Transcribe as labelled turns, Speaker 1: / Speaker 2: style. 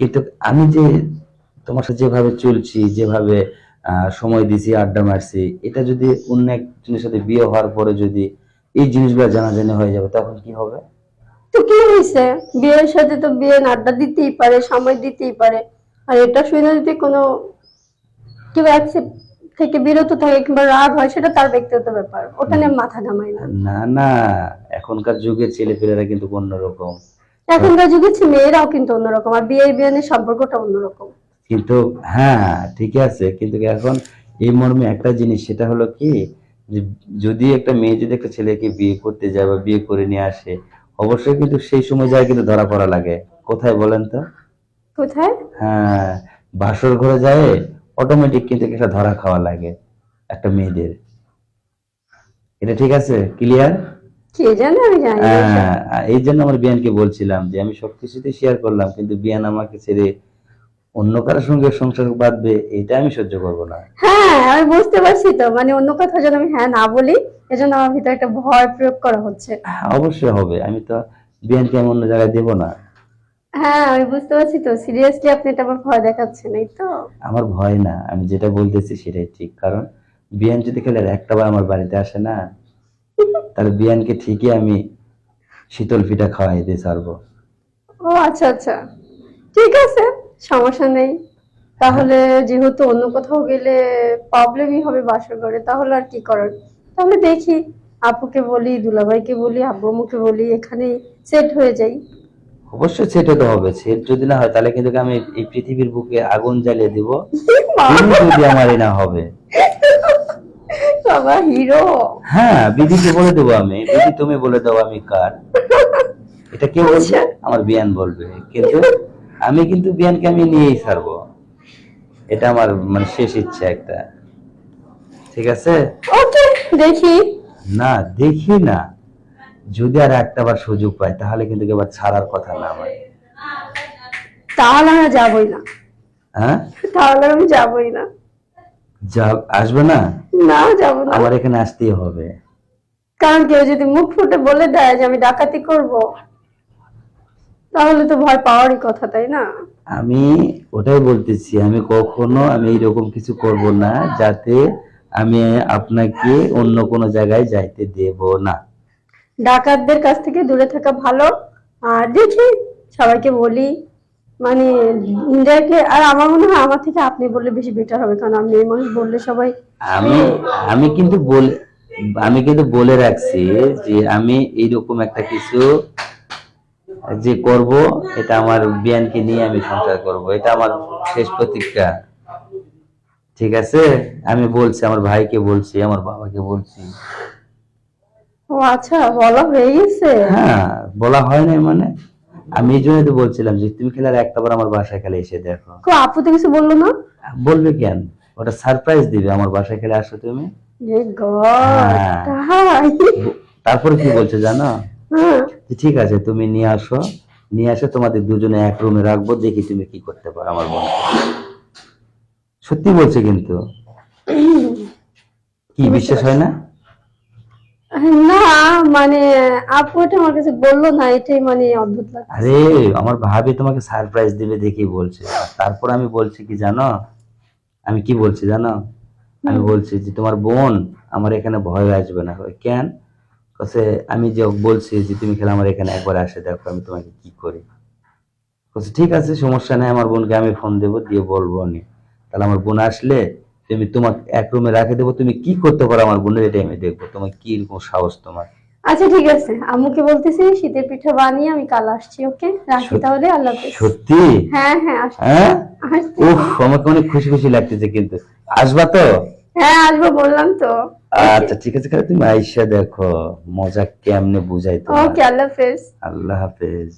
Speaker 1: কিন্তু আমি যে তোমার সাথে যেভাবে চলছি যেভাবে সময় দিছি আড্ডা মারছি এটা যদি অন্য একজনের সাথে বিয়ে হওয়ার পরে যদি এই জিনিসগুলো জানাজানি হয়ে যাবে তখন কি হবে?
Speaker 2: তো কি হয়েছে? বিয়ের সাথে তো বিয়ে আড্ডা দিতেই পারে সময় দিতেই পারে। আর এটা শুনে যদি কোনো কেউ অ্যাকসেপ্ট থেকে বিরত থাকে কিংবা রাগ হয় সেটা তার ব্যক্তিগত ব্যাপার। ওটা নিয়ে মাথা ঘামাই না।
Speaker 1: না না এখনকার যুগের ছেলেপেলেরা কিন্তু অন্যরকম।
Speaker 2: এখনকার যুগে মেয়েরাও কিন্তু অন্যরকম আর বিয়ে বিয়ানের সম্পর্কটা অন্যরকম।
Speaker 1: কিন্তু হ্যাঁ ঠিক আছে কিন্তু এখন এই মর্মে একটা জিনিস সেটা হলো কি যদি একটা মেয়ে যদি একটা ছেলেকে বিয়ে করতে যায় বা বিয়ে করে নিয়ে আসে অবশ্যই কিন্তু সেই সময় যায় কিন্তু ধরা পড়া লাগে। কোথায় বলেন তো?
Speaker 2: কোথায়?
Speaker 1: হ্যাঁ বাসর ঘরে যায় অটোমেটিক কিন্তু একটা ধরা খাওয়া লাগে একটা মেয়েদের। এটা ঠিক আছে? ক্লিয়ার হ্যাঁ এই জন্য আমার বিয়ানকে বলছিলাম যে আমি সবকিছুতে শেয়ার করলাম কিন্তু বিয়ান আমাকে ছেড়ে অন্য কারোর সঙ্গে সংসার বাঁধবে এটা আমি সহ্য করব না।
Speaker 2: হ্যাঁ আমি বুঝতে পারছি তো মানে অন্য কথা যেন আমি হ্যাঁ না বলি এজন্য আমার ভিতরে একটা ভয় প্রয়োগ করা হচ্ছে।
Speaker 1: হ্যাঁ, অবশ্যই হবে আমি তো বিয়ানকে আমি অন্য জায়গায় দেবো না।
Speaker 2: হ্যাঁ আমি বুঝতে পারছি তো সিরিয়াসলি আপনি এটা আমার ভয় দেখাচ্ছেন এই তো।
Speaker 1: আমার ভয় না আমি যেটা বলতেছি সেটাই ঠিক কারণ বিয়ান যদি খেলে একটা বার আমার বাড়িতে আসে না তাহলে বিয়ানকে ঠিকই আমি শীতল পিঠা খাওয়াই দিয়ে ছাড়বো।
Speaker 2: ও আচ্ছা আচ্ছা। ঠিক আছে সমস্যা নেই। তাহলে যেহেতু অন্য কোথাও গেলে প্রবলেমই হবে বাসর ঘরে তাহলে আর কি করার? তাহলে দেখি আপুকে বলি দুলাভাইকে বলি আব্বু আম্মুকে বলি এখানেই সেট হয়ে যাই।
Speaker 1: অবশ্যই সেটা তো হবে সেট যদি না হয় তাহলে কিন্তু আমি এই পৃথিবীর বুকে আগুন জ্বালিয়ে দিব। যদি আমারই না হবে।
Speaker 2: বাবা হিরো।
Speaker 1: হ্যাঁ বলে দেবো আমি। তুমি বলে দাও আমি কার। এটা কেউ বলবে?
Speaker 2: আচ্ছা।
Speaker 1: আমার বিয়ান বলবে। কিন্তু আমি কিন্তু বিয়ানকে আমি নিয়েই ছাড়বো। এটা আমার মানে শেষ ইচ্ছা একটা। ঠিক আছে?
Speaker 2: ওকে দেখি।
Speaker 1: না দেখি না। যদি আর একটা বার সুযোগ পাই তাহলে কিন্তু এবার ছাড়ার কথা না আমার
Speaker 2: তাহলে আমি যাবই না।
Speaker 1: হ্যাঁ?
Speaker 2: তাহলে আমি যাবই না।
Speaker 1: যা আসবে না?
Speaker 2: না যাব না।
Speaker 1: আমার এখানে আসতেই হবে।
Speaker 2: কারণ কেউ যদি মুখ ফুটে বলে দেয় যে আমি ডাকাতি করব তাহলে তো ভয় পাওয়ারই কথা তাই না?
Speaker 1: আমি ওটাই বলতেছি আমি কখনো আমি এইরকম কিছু করব না যাতে আমি আপনাকে অন্য কোনো জায়গায় যাইতে দেব না।
Speaker 2: ডাকাতদের কাছ থেকে দূরে থাকা ভালো। আর দেখি সবাইকে বলি। মানে ইনডাইরেক্টলি আর আমার মনে হয় আমার থেকে আপনি বললে বেশি বেটার হবে কারণ আমি মেয়ে মানুষ বললে সবাই
Speaker 1: আমি আমি কিন্তু বলে আমি কিন্তু বলে রাখছি যে আমি এইরকম একটা কিছু যে করব এটা আমার বিয়ানকে নিয়ে আমি সংসার করব। এটা আমার শেষ প্রতিজ্ঞা। ঠিক আছে? আমি বলছি আমার ভাইকে বলছি আমার বাবাকে বলছি।
Speaker 2: ও আচ্ছা বলা হয়ে গেছে?
Speaker 1: হ্যাঁ বলা হয় নাই মানে। আমি এই জন্যই তো বলছিলাম যে তুমি খেলার একটা বার আমার বাসায় খেলে এসে দেখো।
Speaker 2: কো আপু তো কিছু বলল না?
Speaker 1: বলবে কেন? ওটা সারপ্রাইজ দিবে আমার বাসায় খেলে আসো তুমি? হ্যাঁ। তারপরে কি বলছে জানো?
Speaker 2: হ্যাঁ।
Speaker 1: ঠিক আছে তুমি নিয়ে আসো। নিয়ে আসো তোমাদের দুজনে এক রুমে রাখব দেখি তুমি কি করতে পারো আমার বোন সত্যি বলছে কিন্তু। কি বিশ্বাস হয় না?
Speaker 2: না মানে আপু এটা আমার কাছে বলল না এটাই মানে অদ্ভুত লাগে
Speaker 1: আরে আমার ভাবি তোমাকে সারপ্রাইজ দিবে দেখি বলছে। তারপর আমি বলছি কি জানো? আমি কি বলছি জানো? আমি বলছি যে তোমার বোন আমার এখানে ভয় আসবে না। কেন? কাছে আমি যে বলছি যে তুমি খেলে আমার এখানে একবার আসে দেখো আমি তোমাকে কি করি? বলছে ঠিক আছে সমস্যা নেই আমার বোনকে আমি ফোন দেবো দিয়ে বলব নি তাহলে আমার বোন আসলে তুমি তোমাকে এক রুমে রাখে দেবো তুমি কি করতে পারো আমার বোনের এটাই আমি দেখব। তোমার কি রকম সাহস তোমার?
Speaker 2: আচ্ছা ঠিক আছে। আম্মুকে বলতেছি শীতের পিঠা বানিয়ে আমি কাল আসছি ওকে? রাখি
Speaker 1: সত্যি?
Speaker 2: তাহলে আল্লাহ হাফেজ।
Speaker 1: সত্যি?
Speaker 2: হ্যাঁ হ্যাঁ
Speaker 1: হ্যাঁ? উফ আমাকে অনেক খুশি খুশি লাগতেছে কিন্তু। আসবা তো?
Speaker 2: হ্যাঁ আসব বললাম তো।
Speaker 1: আচ্ছা ঠিক আছে তাহলে তুমি আইসা দেখো মজা কেমনে বুঝাই তো
Speaker 2: ওকে আল্লাহ হাফেজ।
Speaker 1: আল্লাহ হাফেজ।